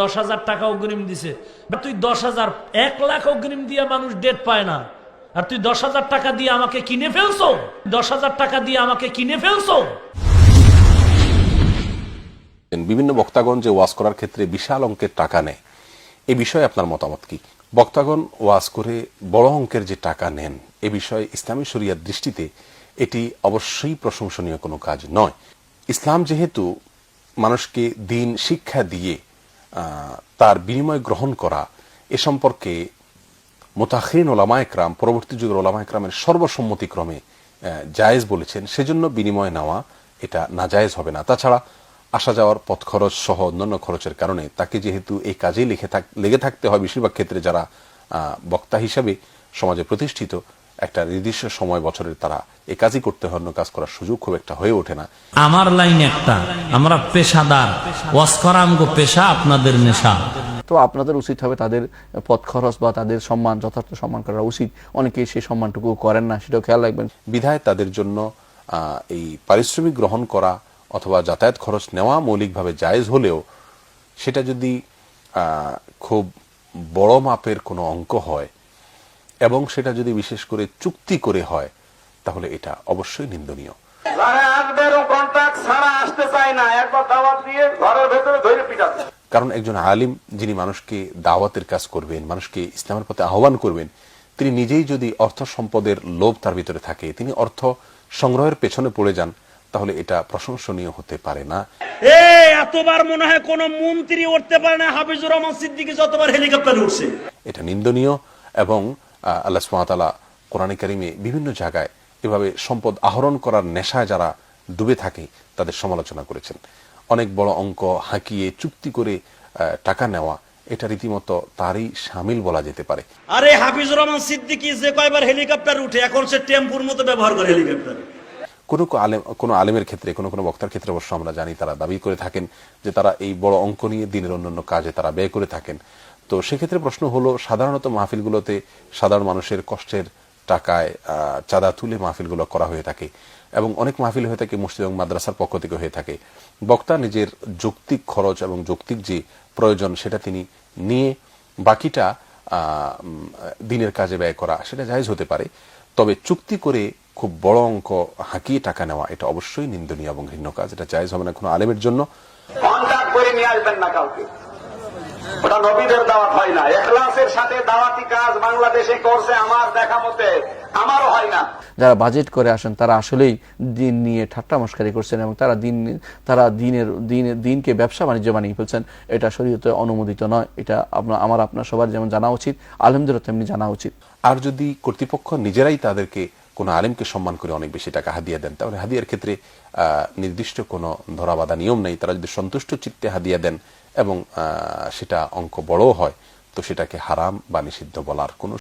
দশ হাজার টাকা অগ্রিম দিছে। তুই দশ হাজার, এক লাখ অগ্রিম দিয়ে মানুষ ডেট পায় না। আর তুই দশ হাজার টাকা দিয়ে আমাকে কিনে ফেলছো? দশ হাজার টাকা দিয়ে আমাকে কিনে ফেলছো? বিভিন্ন বক্তাগণ যে ওয়াজ করার ক্ষেত্রে বিশাল অঙ্কের টাকা নেয়, এ বিষয়ে আপনার মতামত কি? বক্তাগণ ওয়াজ করে বড় অঙ্কের যে টাকা নেন, এ বিষয়ে ইসলামী শরিয়ার দৃষ্টিতে এটি অবশ্যই প্রশংসনীয় কোনো কাজ নয়। ইসলাম যেহেতু মানুষকে দিন শিক্ষা দিয়ে তার বিনিময় গ্রহণ করা এ সম্পর্কে মোতাখিন ওলামা একরাম, পরবর্তী যুগের ওলামা একরামের সর্বসম্মতিক্রমে জায়েজ বলেছেন। সেজন্য বিনিময় নেওয়া এটা নাজায়েজ হবে না। তাছাড়া আসা যাওয়ার পথ খরচ সহ অন্যান্য খরচের কারণে তাকে যেহেতু এই কাজেই লিখে থাক লেগে থাকতে হয়, বেশিরভাগ ক্ষেত্রে যারা বক্তা হিসাবে সমাজে প্রতিষ্ঠিত একটা নির্দিষ্ট সময় বছরের তারা এ কাজই করতে হয় অন্য কাজ করার সুযোগ খুব একটা হয়ে ওঠে না। আমার লাইন একটা আমরা পেশাদার ওয়াজ করা আমগো পেশা আপনাদের নেশা। তো আপনাদের উচিত হবে তাদের পথ খরচ বা তাদের সম্মান যথার্থ সম্মান করা উচিত। অনেকেই সেই সম্মানটুকু করেন না সেটাও খেয়াল রাখবেন। বিধায় তাদের জন্য এই পারিশ্রমিক গ্রহণ করা অথবা যাতায়াত খরচ নেওয়া মৌলিকভাবে জায়েজ হলেও সেটা যদি খুব বড় মাপের কোনো অঙ্ক হয় এবং সেটা যদি বিশেষ করে চুক্তি করে হয় তাহলে এটা অবশ্যই নিন্দনীয়। যারা আসবে এরকম কন্ট্রাক্ট ছাড়া আসতে চায় না একবার দাওয়াত দিয়ে ঘরের ভেতরে ধরে পিটাচ্ছে কারণ একজন আলিম যিনি মানুষকে দাওয়াতের কাজ করবেন মানুষকে ইসলামের পথে আহ্বান করবেন তিনি নিজেই যদি অর্থ সম্পদের লোভ তার ভিতরে থাকে তিনি অর্থ সংগ্রহের পেছনে পড়ে যান তাহলে এটা প্রশংসনীয় হতে পারে না। এ এতবার মনে হয় কোন মন্ত্রী উঠতে পারে না হাফিজুর রহমান সিদ্দিকী যতবার হেলিকপ্টারে উঠছে। এটা নিন্দনীয় এবং আল্লাহ সুমাতালা কোরআন কারিমে বিভিন্ন জায়গায় এভাবে সম্পদ আহরণ করার নেশায় যারা ডুবে থাকে তাদের সমালোচনা করেছেন। অনেক বড় অঙ্ক হাঁকিয়ে চুক্তি করে টাকা নেওয়া এটা রীতিমতো তারই সামিল বলা যেতে পারে। আরে হাফিজুর রহমান সিদ্দিকী যে কয়বার হেলিকপ্টার উঠে এখন সে টেম্পুর মতো ব্যবহার করে হেলিকপ্টার। কোনো কোনো আলেম কোনো আলেমের ক্ষেত্রে কোনো কোনো বক্তার ক্ষেত্রে অবশ্য আমরা জানি তারা দাবি করে থাকেন যে তারা এই বড় অঙ্ক নিয়ে দিনের অন্যান্য কাজে তারা ব্যয় করে থাকেন। তো সেক্ষেত্রে প্রশ্ন হলো, সাধারণত মাহফিলগুলোতে সাধারণ মানুষের কষ্টের টাকায় চাঁদা তুলে মাহফিলগুলো করা হয়ে থাকে এবং অনেক মাহফিল হয়ে থাকে মসজিদ এবং মাদ্রাসার পক্ষ থেকে হয়ে থাকে। বক্তা নিজের যৌক্তিক খরচ এবং যৌক্তিক যে প্রয়োজন সেটা তিনি নিয়ে বাকিটা দিনের কাজে ব্যয় করা সেটা জায়জ হতে পারে। তবে চুক্তি করে খুব বড় অঙ্ক হাঁকিয়ে টাকা নেওয়া, এটা অবশ্যই নিন্দনীয় এবং ঘৃণ্য কাজ, এটা জায়জ হবে না কোনো আলেমের জন্য। করে নিয়ে আসবেন না কাউকে। ওটা নবীদের দাওয়াত হয় না। এখলাসের সাথে দাওয়াতি কাজ বাংলাদেশে করছে আমার দেখা মতে আমারও হয় না। যারা বাজেট করে আসেন তারা আসলেই দিন নিয়ে ঠাট্টা মস্কারি করছেন এবং তারা দিন তারা দিনের দিনের দিনকে ব্যবসা বাণিজ্য বানিয়ে ফেলছেন। এটা শরীয়তে অনুমোদিত নয়। এটা আপনার আমার আপনার সবার যেমন জানা উচিত আলহামদুলিল্লাহ তেমনি জানা উচিত। আর যদি কর্তৃপক্ষ নিজেরাই তাদেরকে কোনো আলেমকে সম্মান করে অনেক বেশি টাকা হাদিয়া দেন। তাহলে হাদিয়ার ক্ষেত্রে নির্দিষ্ট কোনো ধরাবাধা নিয়ম নেই। তারা যদি সন্তুষ্ট চিত্তে হাদিয়া দেন এবং সেটা অঙ্ক বড়ও হয়, তো সেটাকে হারাম বা নিষিদ্ধ বলার কোনো